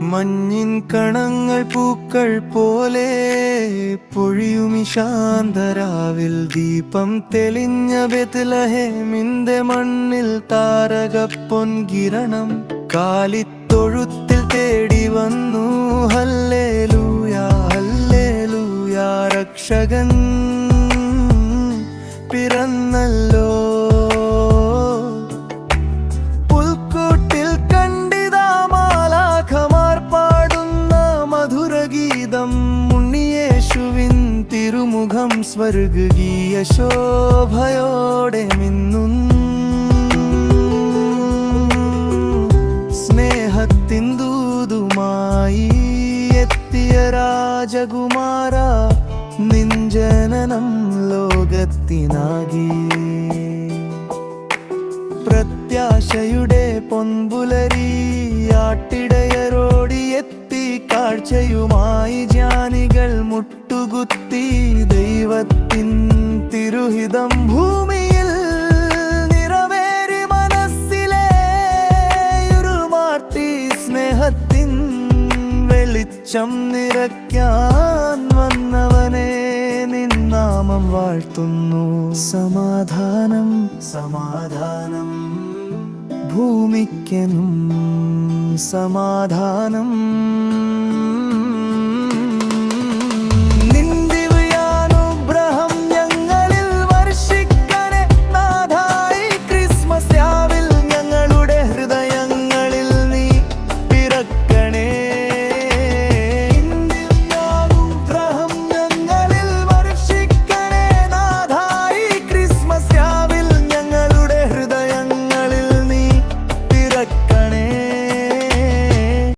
മഞ്ഞിൻ കണങ്ങൾ പൂക്കൾ പോലെ പൊഴിയുമി ശാന്തരാവിൽ ദീപം തെളിഞ്ഞ ബെത്ലഹേമിന്റെ മണ്ണിൽ താരക പൊൻകിരണം കാലിത്തൊഴുത്തിൽ തേടി വന്നു. ഹല്ലേലൂയാ ഹല്ലേലൂയാ രക്ഷകൻ ഉണ്ണിയേശുവിൻ തിരുമുഖം സ്വർഗീയ ശോഭയോടെ മിന്നു സ്നേഹത്തിൻ ദൂതുമായി എത്തിയ രാജകുമാര നിഞ്ജനനം ലോകത്തിനാകി. പ്രത്യാശയുടെ പൊൻപുലരി ആട്ടിടയരോടി എത്തി കാഴ്ചയുമായി ജ്ഞാനികൾ മുട്ടുകുത്തി ദൈവത്തിൻ തിരുഹിതം ഭൂമിയിൽ നിറവേറി മനസ്സിലെ ഉരുമാർത്തി സ്നേഹത്തിൻ വെളിച്ചം നിറയ്ക്കാൻ വന്നവനെ നിന്നാമം വാഴ്ത്തുന്നു. സമാധാനം സമാധാനം. ഭൂമിക്കെന്നും സമാധാനം.